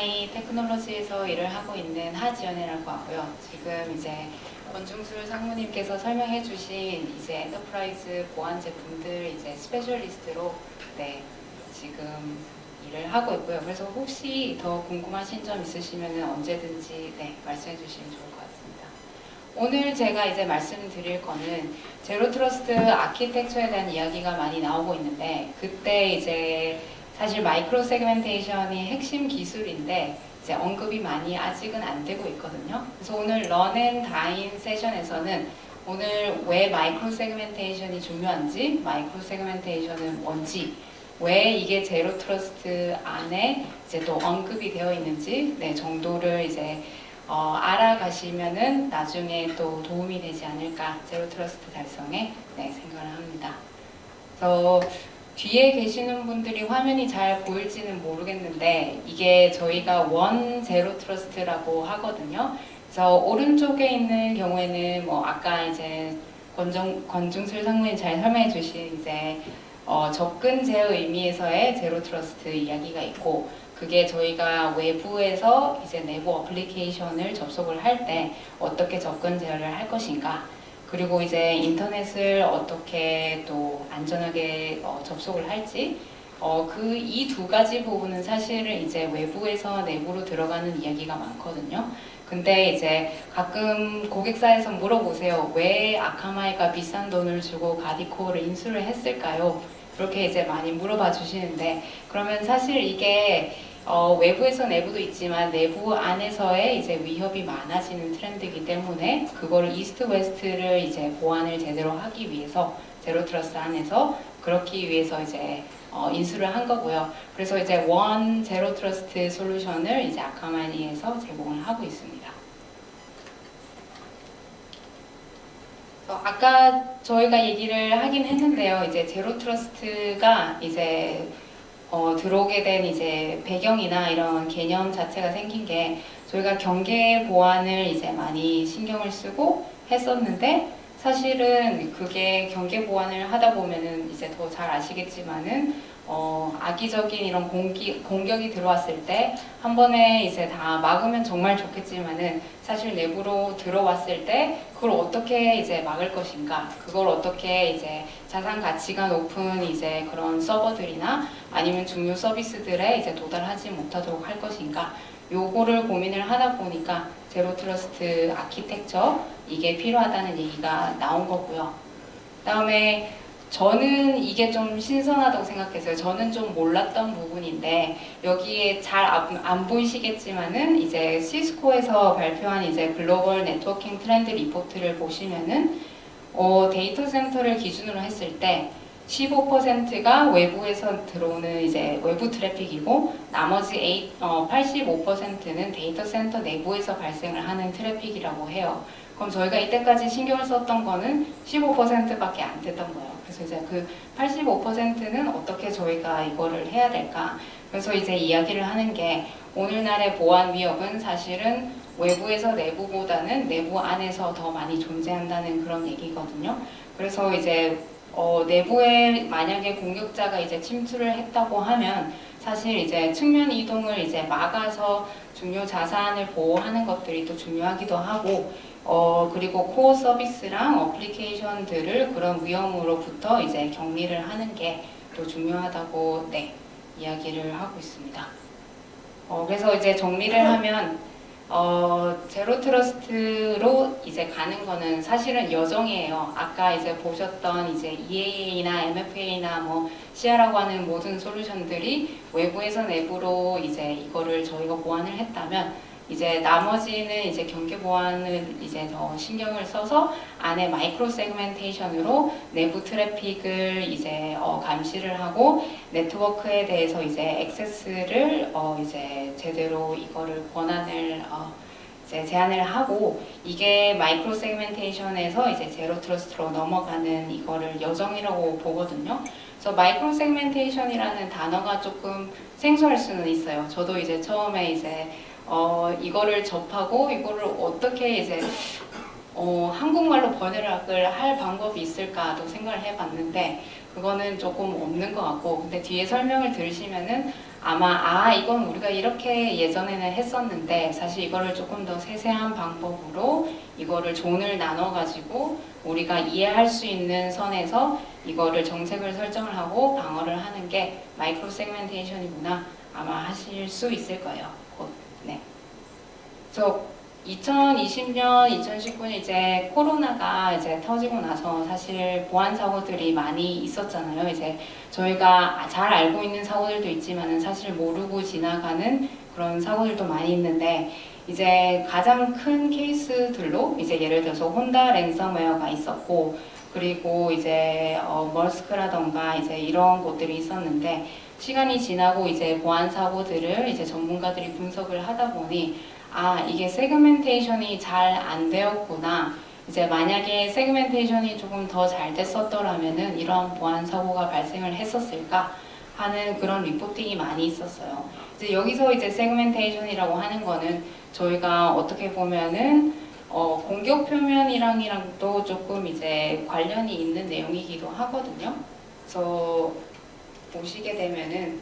MI 테크놀로지에서 일을 하고 있는 하지연이라고 하고요. 지금 이제 권중술 상무님께서 설명해 주신 이제 엔터프라이즈 보안 제품들 이제 스페셜리스트로 네, 지금 일을 하고 있고요. 그래서 혹시 더 궁금하신 점 있으시면 언제든지 네, 말씀해 주시면 좋을 것 같습니다. 오늘 제가 이제 말씀드릴 거는 제로 트러스트 아키텍처에 대한 이야기가 많이 나오고 있는데 그때 이제 사실 마이크로 세그멘테이션이 핵심 기술인데 이제 언급이 많이 아직은 안 되고 있거든요. 그래서 오늘 런앤 다인 세션에서는 오늘 왜 마이크로 세그멘테이션이 중요한지, 마이크로 세그멘테이션은 뭔지, 왜 이게 제로 트러스트 안에 이제 또 언급이 되어 있는지 네, 정도를 이제 어, 알아가시면은 나중에 또 도움이 되지 않을까 제로 트러스트 달성에 네, 생각을 합니다. 그래서 뒤에 계시는 분들이 화면이 잘 보일지는 모르겠는데 이게 저희가 원 제로 트러스트라고 하거든요. 그래서 오른쪽에 있는 경우에는 뭐 아까 이제 권정, 권중술 상무님 잘 설명해 주신 이제 어, 접근제의 의미에서의 제로 트러스트 이야기가 있고 그게 저희가 외부에서 이제 내부 어플리케이션을 접속을 할 때 어떻게 접근 제어를 할 것인가 그리고 이제 인터넷을 어떻게 또 안전하게 어, 접속을 할지 어, 그 이 두 가지 부분은 사실은 이제 외부에서 내부로 들어가는 이야기가 많거든요. 근데 이제 가끔 고객사에서 물어보세요. 왜 아카마이가 비싼 돈을 주고 가디코를 인수를 했을까요? 그렇게 이제 많이 물어봐 주시는데 그러면 사실 이게 어, 외부에서 내부도 있지만 내부 안에서의 이제 위협이 많아지는 트렌드이기 때문에 그거를 이스트 웨스트를 이제 보완을 제대로 하기 위해서 제로 트러스 안에서 그렇기 위해서 이제 어, 인수를 한 거고요. 그래서 이제 원 제로 트러스트 솔루션을 이제 아카마니에서 제공을 하고 있습니다. 그래서 아까 저희가 얘기를 하긴 했는데요. 이제 제로 트러스트가 이제 어, 들어오게 된 이제 배경이나 이런 개념 자체가 생긴 게 저희가 경계 보안을 이제 많이 신경을 쓰고 했었는데 사실은 그게 경계 보안을 하다 보면은 이제 더 잘 아시겠지만은 어, 악의적인 이런 공기, 공격이 들어왔을 때 한 번에 이제 다 막으면 정말 좋겠지만은 사실 내부로 들어왔을 때 그걸 어떻게 이제 막을 것인가 그걸 어떻게 이제 자산 가치가 높은 이제 그런 서버들이나 아니면 중요 서비스들에 이제 도달하지 못하도록 할 것인가 요거를 고민을 하다 보니까 제로 트러스트 아키텍처 이게 필요하다는 얘기가 나온 거고요. 그다음에 저는 이게 좀 신선하다고 생각했어요. 저는 좀 몰랐던 부분인데 여기에 잘안 보이시겠지만은 이제 시스코에서 발표한 이제 글로벌 네트워킹 트렌드 리포트를 보시면은 어, 데이터 센터를 기준으로 했을 때 15%가 외부에서 들어오는 이제 외부 트래픽이고 나머지 8, 어, 85%는 데이터 센터 내부에서 발생을 하는 트래픽이라고 해요. 그럼 저희가 이때까지 신경을 썼던 거는 15%밖에 안 됐던 거예요. 그래서 이제 그 85%는 어떻게 저희가 이거를 해야 될까? 그래서 이제 이야기를 하는 게 오늘날의 보안 위협은 사실은 외부에서 내부보다는 내부 안에서 더 많이 존재한다는 그런 얘기거든요. 그래서 이제 어, 내부에 만약에 공격자가 이제 침투를 했다고 하면 사실 이제 측면 이동을 이제 막아서 중요 자산을 보호하는 것들이 또 중요하기도 하고 어, 그리고 코어 서비스랑 어플리케이션들을 그런 위험으로부터 이제 격리를 하는 게 또 중요하다고 네, 이야기를 하고 있습니다. 어, 그래서 이제 정리를 하면 어, 제로 트러스트로 이제 가는 거는 사실은 여정이에요. 아까 이제 보셨던 이제 EAA나 MFA나 뭐 CR라고 하는 모든 솔루션들이 외부에서 내부로 이제 이거를 저희가 보완을 했다면 이제 나머지는 이제 경계 보안을 이제 더 신경을 써서 안에 마이크로 세그멘테이션으로 내부 트래픽을 이제 어, 감시를 하고 네트워크에 대해서 이제 액세스를 어, 이제 제대로 이거를 권한을 어, 이제 제한을 하고 이게 마이크로 세그멘테이션에서 이제 제로 트러스트로 넘어가는 이거를 여정이라고 보거든요. 그래서 마이크로 세그멘테이션이라는 단어가 조금 생소할 수는 있어요. 저도 이제 처음에 이제 어, 이거를 접하고 이거를 어떻게 이제 어, 한국말로 번역을 할 방법이 있을까도 생각을 해봤는데 그거는 조금 없는 것 같고 근데 뒤에 설명을 들으시면은 아마 아 이건 우리가 이렇게 예전에는 했었는데 사실 이거를 조금 더 세세한 방법으로 이거를 존을 나눠 가지고 우리가 이해할 수 있는 선에서 이거를 정책을 설정을 하고 방어를 하는 게 마이크로 세그멘테이션이구나 아마 하실 수 있을 거예요. 곧. 네. 그래서 2020년, 2019년 이제 코로나가 이제 터지고 나서 사실 보안 사고들이 많이 있었잖아요. 이제 저희가 잘 알고 있는 사고들도 있지만은 사실 모르고 지나가는 그런 사고들도 많이 있는데 이제 가장 큰 케이스들로 이제 예를 들어서 혼다 랜섬웨어가 있었고 그리고 이제 어, 머스크라던가 이제 이런 것들이 있었는데 시간이 지나고 이제 보안 사고들을 이제 전문가들이 분석을 하다 보니 아 이게 세그멘테이션이 잘 안 되었구나. 이제 만약에 세그멘테이션이 조금 더 잘 됐었더라면은 이런 보안 사고가 발생을 했었을까 하는 그런 리포팅이 많이 있었어요. 이제 여기서 이제 세그멘테이션이라고 하는 거는 저희가 어떻게 보면은 어, 공격 표면이랑이랑도 조금 이제 관련이 있는 내용이기도 하거든요. 그래서 보시게 되면은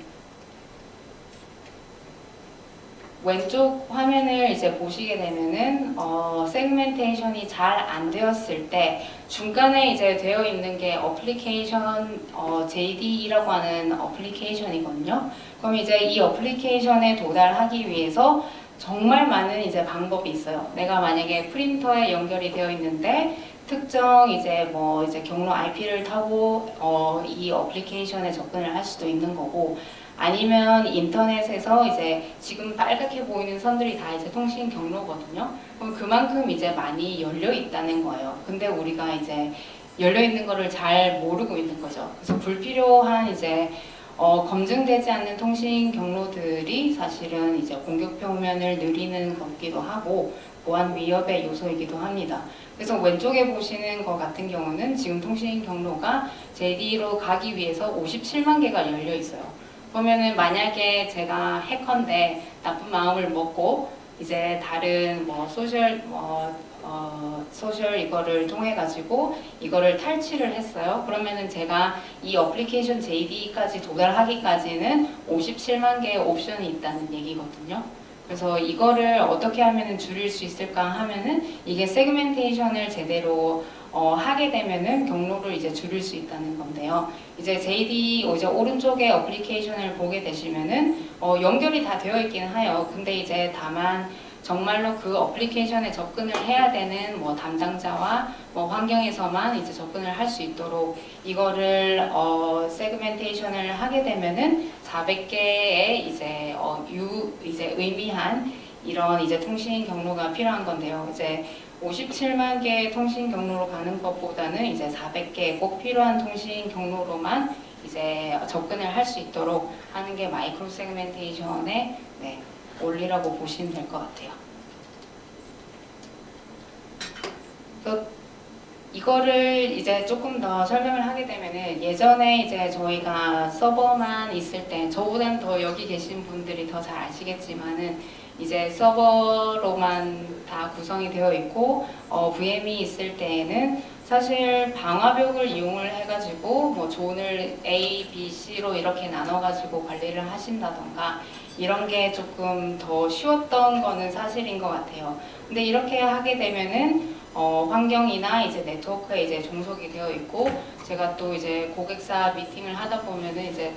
왼쪽 화면을 이제 보시게 되면은 어, 세그멘테이션이 잘 안 되었을 때 중간에 이제 되어 있는 게 어플리케이션 어, JD라고 하는 어플리케이션이거든요. 그럼 이제 이 어플리케이션에 도달하기 위해서 정말 많은 이제 방법이 있어요. 내가 만약에 프린터에 연결이 되어 있는데 특정 이제 뭐 이제 경로 IP를 타고 어, 이 어플리케이션에 접근을 할 수도 있는 거고 아니면 인터넷에서 이제 지금 빨갛게 보이는 선들이 다 이제 통신 경로거든요. 그럼 그만큼 이제 많이 열려 있다는 거예요. 근데 우리가 이제 열려 있는 거를 잘 모르고 있는 거죠. 그래서 불필요한 이제 어, 검증되지 않는 통신 경로들이 사실은 이제 공격 표면을 느리는 것기도 하고 보안 위협의 요소이기도 합니다. 그래서 왼쪽에 보시는 것 같은 경우는 지금 통신 경로가 JD로 가기 위해서 57만 개가 열려 있어요. 그러면은 만약에 제가 해커인데 나쁜 마음을 먹고 이제 다른 뭐 소셜 뭐 어, 소셜 이거를 통해 가지고 이거를 탈취를 했어요. 그러면은 제가 이 어플리케이션 JD까지 도달하기까지는 57만 개의 옵션이 있다는 얘기거든요. 그래서 이거를 어떻게 하면은 줄일 수 있을까 하면은 이게 세그멘테이션을 제대로 어, 하게 되면은 경로를 이제 줄일 수 있다는 건데요. 이제 JD 이제 오른쪽에 어플리케이션을 보게 되시면은 어, 연결이 다 되어 있기는 해요. 근데 이제 다만 정말로 그 어플리케이션에 접근을 해야 되는 뭐 담당자와 뭐 환경에서만 이제 접근을 할 수 있도록 이거를 어, 세그멘테이션을 하게 되면은 400개의 이제 어, 유 이제 의미한 이런 이제 통신 경로가 필요한 건데요. 이제 57만 개의 통신 경로로 가는 것보다는 이제 400개 꼭 필요한 통신 경로로만 이제 접근을 할 수 있도록 하는 게 마이크로 세그멘테이션의 네, 원리라고 보시면 될 것 같아요. 그 이거를 이제 조금 더 설명을 하게 되면은 예전에 이제 저희가 서버만 있을 때 저보다는 더 여기 계신 분들이 더 잘 아시겠지만은 이제 서버로만 다 구성이 되어 있고 어, VM이 있을 때에는 사실 방화벽을 이용을 해가지고 뭐 존을 A, B, C로 이렇게 나눠가지고 관리를 하신다던가 이런 게 조금 더 쉬웠던 거는 사실인 것 같아요. 근데 이렇게 하게 되면은 어, 환경이나 이제 네트워크에 이제 종속이 되어 있고 제가 또 이제 고객사 미팅을 하다 보면은 이제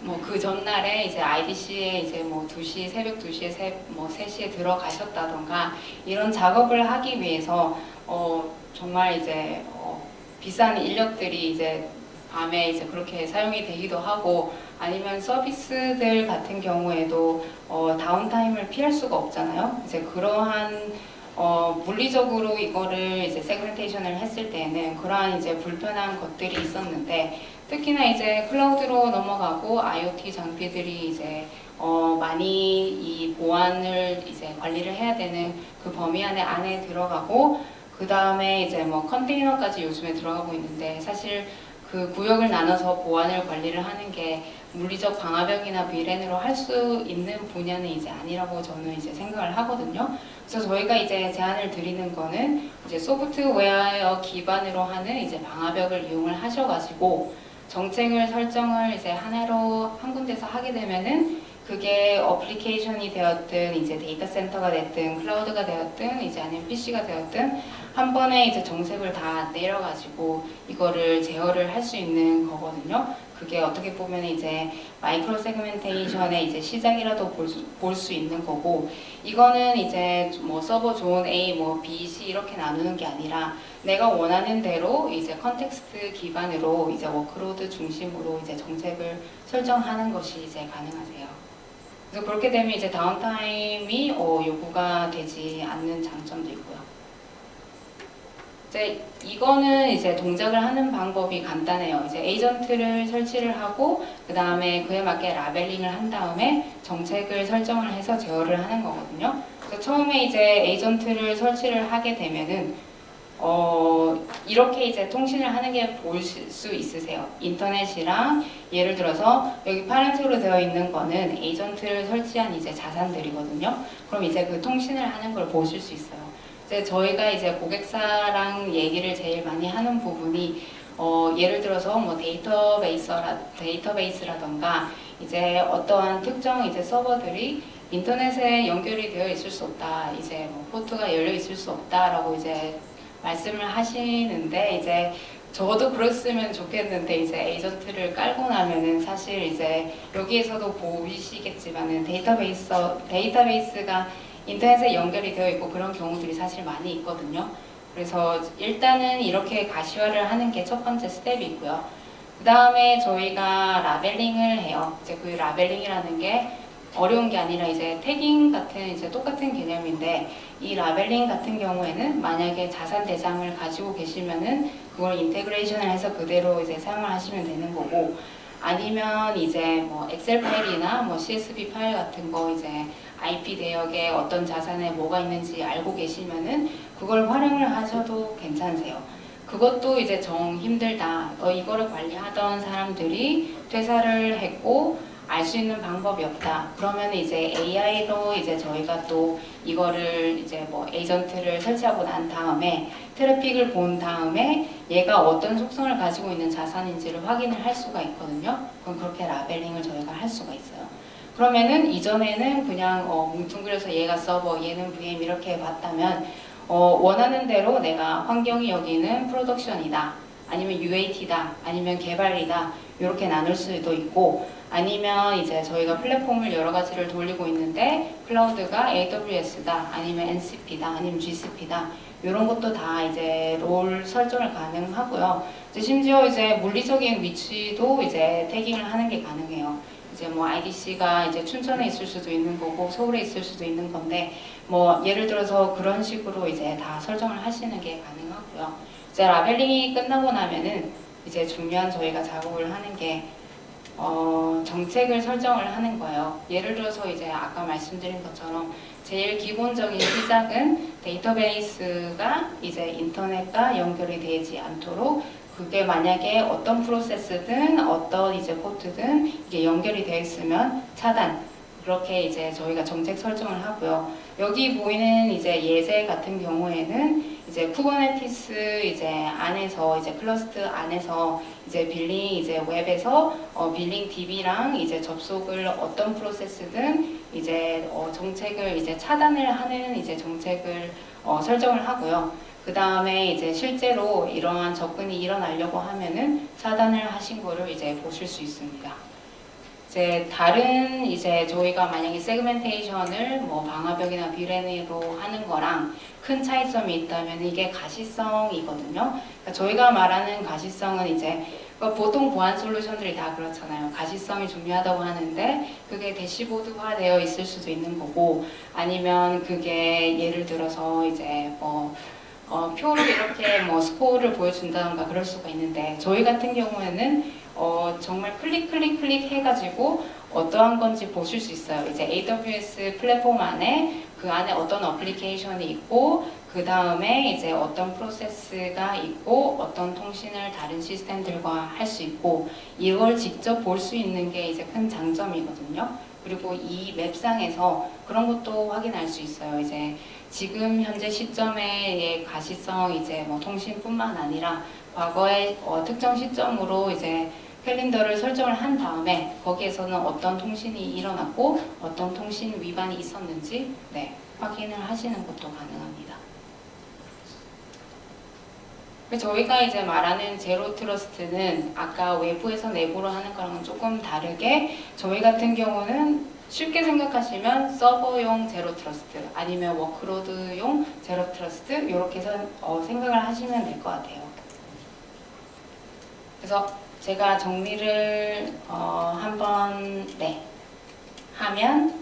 뭐 그 전날에 이제 IDC에 이제 뭐 2시 새벽 2시에 새, 뭐 3시에 들어가셨다던가 이런 작업을 하기 위해서 어 정말 이제 어 비싼 인력들이 이제 밤에 이제 그렇게 사용이 되기도 하고 아니면 서비스들 같은 경우에도 어 다운타임을 피할 수가 없잖아요. 이제 그러한 어, 물리적으로 이거를 이제 세그멘테이션을 했을 때는 그러한 이제 불편한 것들이 있었는데 특히나 이제 클라우드로 넘어가고 IoT 장비들이 이제 어, 많이 이 보안을 이제 관리를 해야 되는 그 범위 안에 안에 들어가고 그 다음에 이제 뭐 컨테이너까지 요즘에 들어가고 있는데 사실 그 구역을 나눠서 보안을 관리를 하는 게 물리적 방화벽이나 비렌으로 할 수 있는 분야는 이제 아니라고 저는 이제 생각을 하거든요. 그래서 저희가 이제 제안을 드리는 거는 이제 소프트웨어 기반으로 하는 이제 방화벽을 이용을 하셔가지고 정책을 설정을 이제 하나로 한 군데서 하게 되면은 그게 어플리케이션이 되었든 이제 데이터 센터가 됐든 클라우드가 되었든 이제 아니면 PC가 되었든 한 번에 이제 정책을 다 내려가지고 이거를 제어를 할 수 있는 거거든요. 그게 어떻게 보면 이제 마이크로 세그멘테이션의 이제 시작이라도 볼수 있는 거고 이거는 이제 뭐 서버 존 A, 뭐 B, C 이렇게 나누는 게 아니라 내가 원하는 대로 이제 컨텍스트 기반으로 이제 워크로드 중심으로 이제 정책을 설정하는 것이 이제 가능하세요. 그래서 그렇게 되면 이제 다운타임이 어, 요구가 되지 않는 장점도 있고요. 이제 이거는 이제 동작을 하는 방법이 간단해요. 이제 에이전트를 설치를 하고 그 다음에 그에 맞게 라벨링을 한 다음에 정책을 설정을 해서 제어를 하는 거거든요. 그래서 처음에 이제 에이전트를 설치를 하게 되면은 어 이렇게 이제 통신을 하는 게 보일 수 있으세요. 인터넷이랑 예를 들어서 여기 파란색으로 되어 있는 거는 에이전트를 설치한 이제 자산들이거든요. 그럼 이제 그 통신을 하는 걸 보실 수 있어요. 이제 저희가 이제 고객사랑 얘기를 제일 많이 하는 부분이 어, 예를 들어서 뭐 데이터베이스라 데이터베이스라던가 이제 어떠한 특정 이제 서버들이 인터넷에 연결이 되어 있을 수 없다. 이제 뭐 포트가 열려 있을 수 없다라고 이제 말씀을 하시는데 이제 저도 그랬으면 좋겠는데 이제 에이전트를 깔고 나면은 사실 이제 여기에서도 보이시겠지만은 데이터베이스 데이터베이스가 인터넷에 연결이 되어 있고 그런 경우들이 사실 많이 있거든요. 그래서 일단은 이렇게 가시화를 하는 게 첫 번째 스텝이고요. 그 다음에 저희가 라벨링을 해요. 이제 그 라벨링이라는 게 어려운 게 아니라 이제 태깅 같은 이제 똑같은 개념인데 이 라벨링 같은 경우에는 만약에 자산 대장을 가지고 계시면은 그걸 인테그레이션을 해서 그대로 이제 사용을 하시면 되는 거고 아니면 이제 뭐 엑셀 파일이나 뭐 CSV 파일 같은 거 이제 IP 대역에 어떤 자산에 뭐가 있는지 알고 계시면은 그걸 활용을 하셔도 괜찮으세요. 그것도 이제 정 힘들다. 어, 이거를 관리하던 사람들이 퇴사를 했고 알 수 있는 방법이 없다. 그러면 이제 AI로 이제 저희가 또 이거를 이제 뭐 에이전트를 설치하고 난 다음에 트래픽을 본 다음에 얘가 어떤 속성을 가지고 있는 자산인지를 확인을 할 수가 있거든요. 그럼 그렇게 라벨링을 저희가 할 수가 있어요. 그러면은 이전에는 그냥 어, 뭉뚱그려서 얘가 서버, 얘는 VM 이렇게 봤다면 어, 원하는 대로 내가 환경이 여기는 프로덕션이다, 아니면 UAT다, 아니면 개발이다 이렇게 나눌 수도 있고 아니면 이제 저희가 플랫폼을 여러 가지를 돌리고 있는데 클라우드가 AWS다, 아니면 NCP다, 아니면 GCP다 이런 것도 다 이제 롤 설정을 가능하고요. 이제 심지어 이제 물리적인 위치도 이제 태깅을 하는 게 가능해요. 이제 뭐 IDC가 이제 춘천에 있을 수도 있는 거고 서울에 있을 수도 있는 건데 뭐 예를 들어서 그런 식으로 이제 다 설정을 하시는 게 가능하고요. 이제 라벨링이 끝나고 나면은 이제 중요한 저희가 작업을 하는 게 어, 정책을 설정을 하는 거예요. 예를 들어서 이제 아까 말씀드린 것처럼 제일 기본적인 시작은 데이터베이스가 이제 인터넷과 연결이 되지 않도록 그게 만약에 어떤 프로세스든 어떤 이제 포트든 이게 연결이 되어 있으면 차단 그렇게 이제 저희가 정책 설정을 하고요. 여기 보이는 이제 예제 같은 경우에는 이제 쿠버네티스 이제 안에서 이제 클러스트 안에서 이제 빌링 이제 웹에서 어 빌링 DB랑 이제 접속을 어떤 프로세스든 이제 어 정책을 이제 차단을 하는 이제 정책을 어 설정을 하고요. 그 다음에 이제 실제로 이러한 접근이 일어나려고 하면은 차단을 하신 거를 이제 보실 수 있습니다. 이제 다른 이제 저희가 만약에 세그멘테이션을 뭐 방화벽이나 비레니로 하는 거랑 큰 차이점이 있다면 이게 가시성이거든요. 그러니까 저희가 말하는 가시성은 이제 그러니까 보통 보안 솔루션들이 다 그렇잖아요. 가시성이 중요하다고 하는데 그게 대시보드화 되어 있을 수도 있는 거고 아니면 그게 예를 들어서 이제 뭐 어, 표로 이렇게 뭐 스코어를 보여준다던가 그럴 수가 있는데 저희 같은 경우에는 어, 정말 클릭 클릭 클릭 해가지고 어떠한 건지 보실 수 있어요. 이제 AWS 플랫폼 안에 그 안에 어떤 어플리케이션이 있고 그 다음에 이제 어떤 프로세스가 있고 어떤 통신을 다른 시스템들과 할 수 있고 이걸 직접 볼 수 있는 게 이제 큰 장점이거든요. 그리고 이 맵상에서 그런 것도 확인할 수 있어요. 이제 지금 현재 시점의 가시성 이제 뭐 통신뿐만 아니라 과거의 어, 특정 시점으로 이제 캘린더를 설정을 한 다음에 거기에서는 어떤 통신이 일어났고 어떤 통신 위반이 있었는지 네, 확인을 하시는 것도 가능합니다. 근데 저희가 이제 말하는 제로 트러스트는 아까 외부에서 내부로 하는 거랑은 조금 다르게 저희 같은 경우는 쉽게 생각하시면 서버용 제로 트러스트 아니면 워크로드용 제로 트러스트 이렇게 어, 생각을 하시면 될 것 같아요. 그래서 제가 정리를 어, 한번 네 하면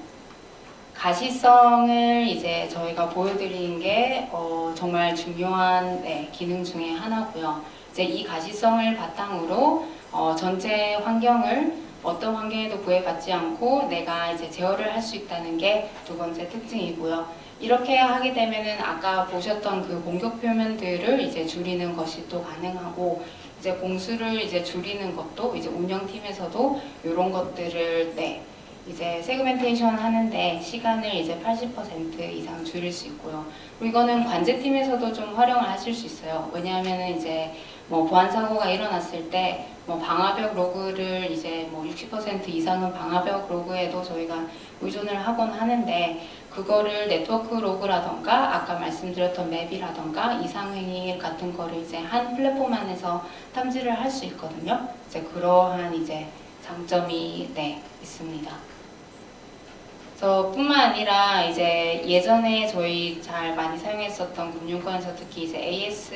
가시성을 이제 저희가 보여드리는 게 어, 정말 중요한 네, 기능 중에 하나고요. 이제 이 가시성을 바탕으로 어, 전체 환경을 어떤 환경에도 구애받지 않고 내가 이제 제어를 할 수 있다는 게 두 번째 특징이고요. 이렇게 하게 되면은 아까 보셨던 그 공격 표면들을 이제 줄이는 것이 또 가능하고 이제 공수를 이제 줄이는 것도 이제 운영팀에서도 이런 것들을 네 이제 세그멘테이션 하는데 시간을 이제 80% 이상 줄일 수 있고요. 그리고 이거는 관제팀에서도 좀 활용을 하실 수 있어요. 왜냐하면은 이제 뭐 보안 사고가 일어났을 때 뭐 방화벽 로그를 이제 뭐 60% 이상은 방화벽 로그에도 저희가 의존을 하곤 하는데 그거를 네트워크 로그라던가 아까 말씀드렸던 맵이라던가 이상행위 같은 거를 이제 한 플랫폼 안에서 탐지를 할 수 있거든요. 이제 그러한 이제 장점이 네 있습니다. 저 뿐만 아니라 이제 예전에 저희 잘 많이 사용했었던 금융권에서 특히 이제 AS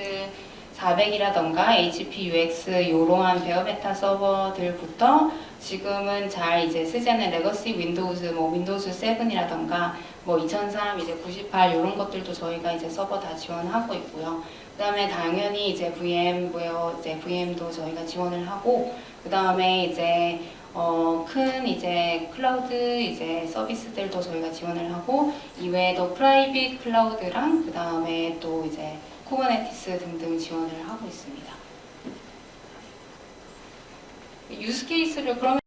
400이라던가 HP UX 이러한 베어메타 서버들부터 지금은 잘 이제 쓰지 않는 레거시 윈도우즈 뭐 윈도우즈 7이라던가 뭐 2003 이제 98 이런 것들도 저희가 이제 서버 다 지원하고 있고요. 그 다음에 당연히 이제 VM 웨어 이제 VM도 저희가 지원을 하고 그 다음에 이제 어, 큰 이제 클라우드 이제 서비스들도 저희가 지원을 하고 이외에도 프라이빗 클라우드랑 그 다음에 또 이제 쿠버네티스 등등 지원을 하고 있습니다. 유스 케이스를 그러면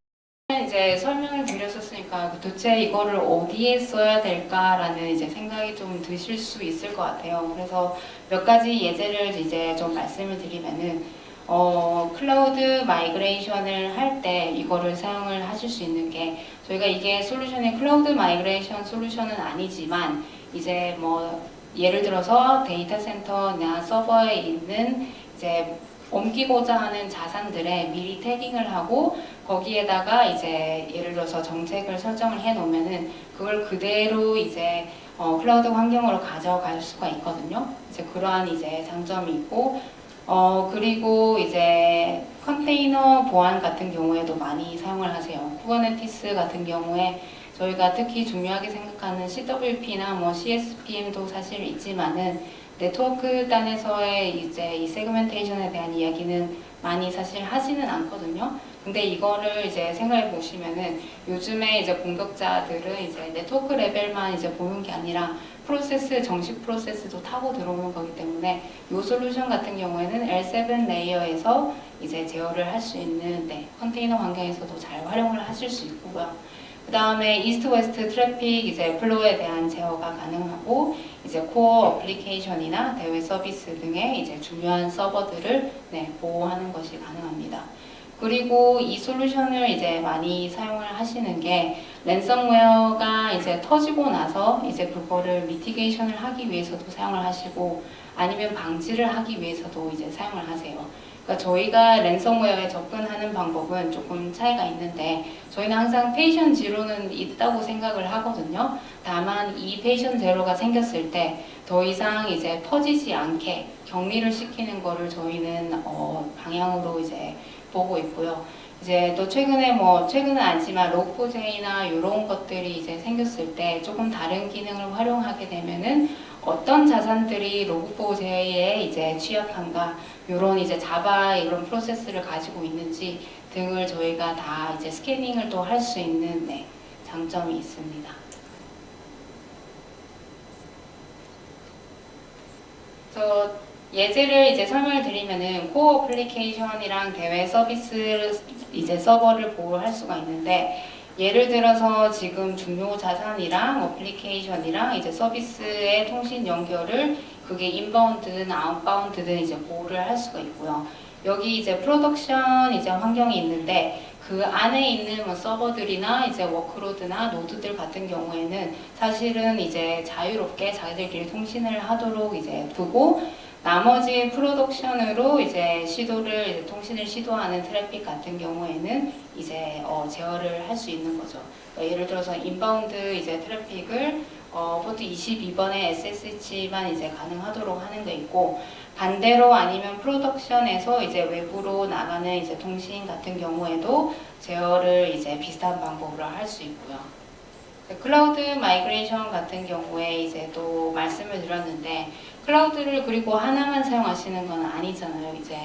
이제 설명을 드렸었으니까 도대체 이거를 어디에 써야 될까라는 이제 생각이 좀 드실 수 있을 것 같아요. 그래서 몇 가지 예제를 이제 좀 말씀을 드리면은 어, 클라우드 마이그레이션을 할 때 이거를 사용을 하실 수 있는 게 저희가 이게 솔루션이 클라우드 마이그레이션 솔루션은 아니지만 이제 뭐 예를 들어서 데이터 센터나 서버에 있는 이제 옮기고자 하는 자산들에 미리 태깅을 하고 거기에다가 이제 예를 들어서 정책을 설정을 해 놓으면은 그걸 그대로 이제 어, 클라우드 환경으로 가져갈 수가 있거든요. 이제 그러한 이제 장점이 있고 어, 그리고 이제 컨테이너 보안 같은 경우에도 많이 사용을 하세요. 쿠버네티스 같은 경우에 저희가 특히 중요하게 생각하는 CWP나 뭐 CSPM도 사실 있지만은 네트워크 단에서의 이제 이 세그멘테이션에 대한 이야기는 많이 사실 하지는 않거든요. 근데 이거를 이제 생각해 보시면은 요즘에 이제 공격자들은 이제 네트워크 레벨만 이제 보는 게 아니라 프로세스 정식 프로세스도 타고 들어오는 거기 때문에 이 솔루션 같은 경우에는 L7 레이어에서 이제 제어를 할 수 있는 네, 컨테이너 환경에서도 잘 활용을 하실 수 있고요. 그 다음에 이스트 웨스트 트래픽 이제 플로우에 대한 제어가 가능하고 이제 코어 어플리케이션이나 대외 서비스 등의 이제 중요한 서버들을 네, 보호하는 것이 가능합니다. 그리고 이 솔루션을 이제 많이 사용을 하시는 게 랜섬웨어가 이제 터지고 나서 이제 그거를 미티게이션을 하기 위해서도 사용을 하시고 아니면 방지를 하기 위해서도 이제 사용을 하세요. 그러니까 저희가 랜섬웨어에 접근하는 방법은 조금 차이가 있는데 저희는 항상 페이션 제로는 있다고 생각을 하거든요. 다만 이 페이션 제로가 생겼을 때 더 이상 이제 퍼지지 않게 격리를 시키는 거를 저희는 어, 방향으로 이제 보고 있고요. 이제 또 최근에 뭐 최근은 아니지만 로코제이나 이런 것들이 이제 생겼을 때 조금 다른 기능을 활용하게 되면은 어떤 자산들이 로그포제에 이제 취약한가 이런 이제 자바 이런 프로세스를 가지고 있는지 등을 저희가 다 이제 스캐닝을 또 할 수 있는 네, 장점이 있습니다. 저 예제를 이제 설명을 드리면은 코어 어플리케이션이랑 대외 서비스 이제 서버를 보호할 수가 있는데 예를 들어서 지금 중요 자산이랑 어플리케이션이랑 이제 서비스의 통신 연결을 그게 인바운드든 아웃바운드든 이제 보호를 할 수가 있고요. 여기 이제 프로덕션 이제 환경이 있는데 그 안에 있는 뭐 서버들이나 이제 워크로드나 노드들 같은 경우에는 사실은 이제 자유롭게 자기들끼리 통신을 하도록 이제 두고 나머지 프로덕션으로 이제 시도를 이제 통신을 시도하는 트래픽 같은 경우에는 이제 어, 제어를 할 수 있는 거죠. 그러니까 예를 들어서 인바운드 이제 트래픽을 어, 포트 22번에 SSH만 이제 가능하도록 하는 게 있고 반대로 아니면 프로덕션에서 이제 외부로 나가는 이제 통신 같은 경우에도 제어를 이제 비슷한 방법으로 할 수 있고요. 그 클라우드 마이그레이션 같은 경우에 이제 또 말씀을 드렸는데 클라우드를 그리고 하나만 사용하시는 건 아니잖아요. 이제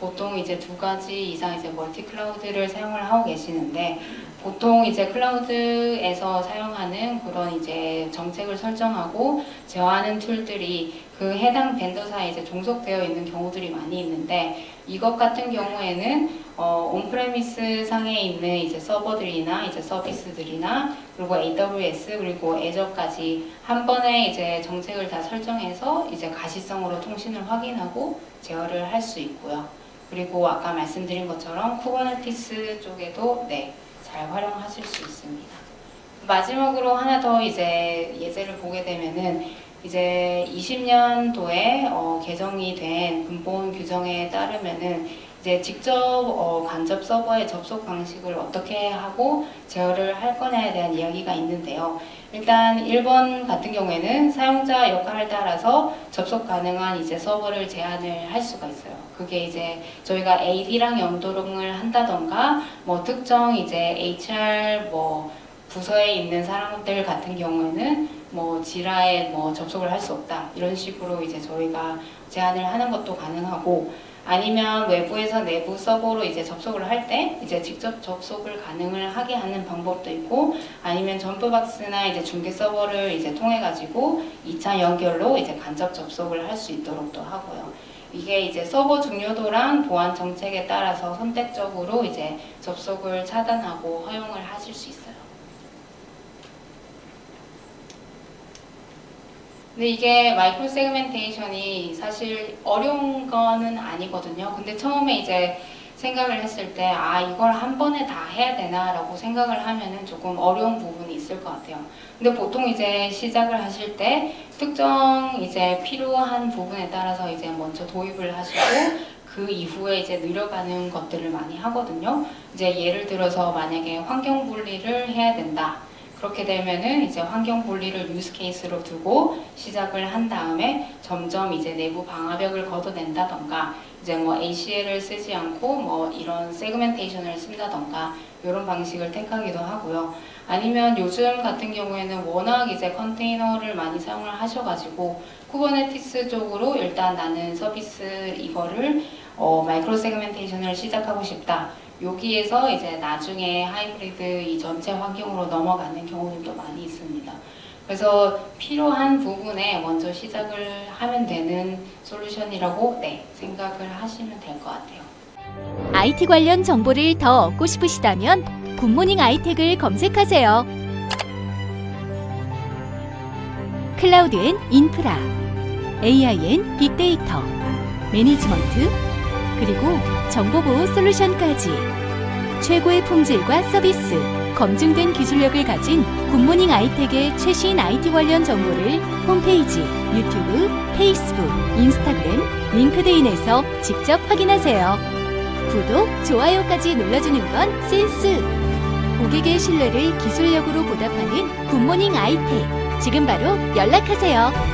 보통 이제 두 가지 이상 이제 멀티 클라우드를 사용을 하고 계시는데 보통 이제 클라우드에서 사용하는 그런 이제 정책을 설정하고 제어하는 툴들이 그 해당 벤더사에 이제 종속되어 있는 경우들이 많이 있는데 이것 같은 경우에는 어, 온프레미스 상에 있는 이제 서버들이나 이제 서비스들이나 그리고 AWS 그리고 애저까지 한 번에 이제 정책을 다 설정해서 이제 가시성으로 통신을 확인하고 제어를 할 수 있고요. 그리고 아까 말씀드린 것처럼 쿠버네티스 쪽에도 네, 잘 활용하실 수 있습니다. 마지막으로 하나 더 이제 예제를 보게 되면은 이제 20년도에 어, 개정이 된 근본 규정에 따르면은 이제 직접 어, 간접 서버의 접속 방식을 어떻게 하고 제어를 할 거냐에 대한 이야기가 있는데요. 일단 1번 같은 경우에는 사용자 역할에 따라서 접속 가능한 이제 서버를 제한을 할 수가 있어요. 그게 이제 저희가 AD랑 연동을 한다던가 뭐 특정 이제 HR 뭐 부서에 있는 사람들 같은 경우에는 뭐 지라에 뭐 접속을 할 수 없다 이런 식으로 이제 저희가 제한을 하는 것도 가능하고 아니면 외부에서 내부 서버로 이제 접속을 할 때 이제 직접 접속을 가능을 하게 하는 방법도 있고 아니면 점프박스나 이제 중계 서버를 이제 통해 가지고 2차 연결로 이제 간접 접속을 할 수 있도록도 하고요. 이게 이제 서버 중요도랑 보안 정책에 따라서 선택적으로 이제 접속을 차단하고 허용을 하실 수 있어요. 근데 이게 마이크로 세그멘테이션이 사실 어려운 거는 아니거든요. 근데 처음에 이제 생각을 했을 때, 아, 이걸 한 번에 다 해야 되나라고 생각을 하면은 조금 어려운 부분이 있을 것 같아요. 근데 보통 이제 시작을 하실 때 특정 이제 필요한 부분에 따라서 이제 먼저 도입을 하시고 그 이후에 이제 늘려가는 것들을 많이 하거든요. 이제 예를 들어서 만약에 환경 분리를 해야 된다. 그렇게 되면은 이제 환경 분리를 유스 케이스로 두고 시작을 한 다음에 점점 이제 내부 방화벽을 걷어낸다던가 이제 뭐 ACL을 쓰지 않고 뭐 이런 세그멘테이션을 쓴다던가 이런 방식을 택하기도 하고요. 아니면 요즘 같은 경우에는 워낙 이제 컨테이너를 많이 사용을 하셔가지고 쿠버네티스 쪽으로 일단 나는 서비스 이거를 어, 마이크로 세그멘테이션을 시작하고 싶다. 여기에서 이제 나중에 하이브리드 이 전체 환경으로 넘어가는 경우들도 많이 있습니다. 그래서 필요한 부분에 먼저 시작을 하면 되는 솔루션이라고 네, 생각을 하시면 될 것 같아요. IT 관련 정보를 더 얻고 싶으시다면 굿모닝 아이텍을 검색하세요. 클라우드 앤 인프라, AI 앤 빅데이터, 매니지먼트, 그리고 정보보호 솔루션까지 최고의 품질과 서비스, 검증된 기술력을 가진 굿모닝 아이텍의 최신 IT 관련 정보를 홈페이지, 유튜브, 페이스북, 인스타그램, 링크드인에서 직접 확인하세요. 구독, 좋아요까지 눌러주는 건 센스! 고객의 신뢰를 기술력으로 보답하는 굿모닝 아이텍. 지금 바로 연락하세요.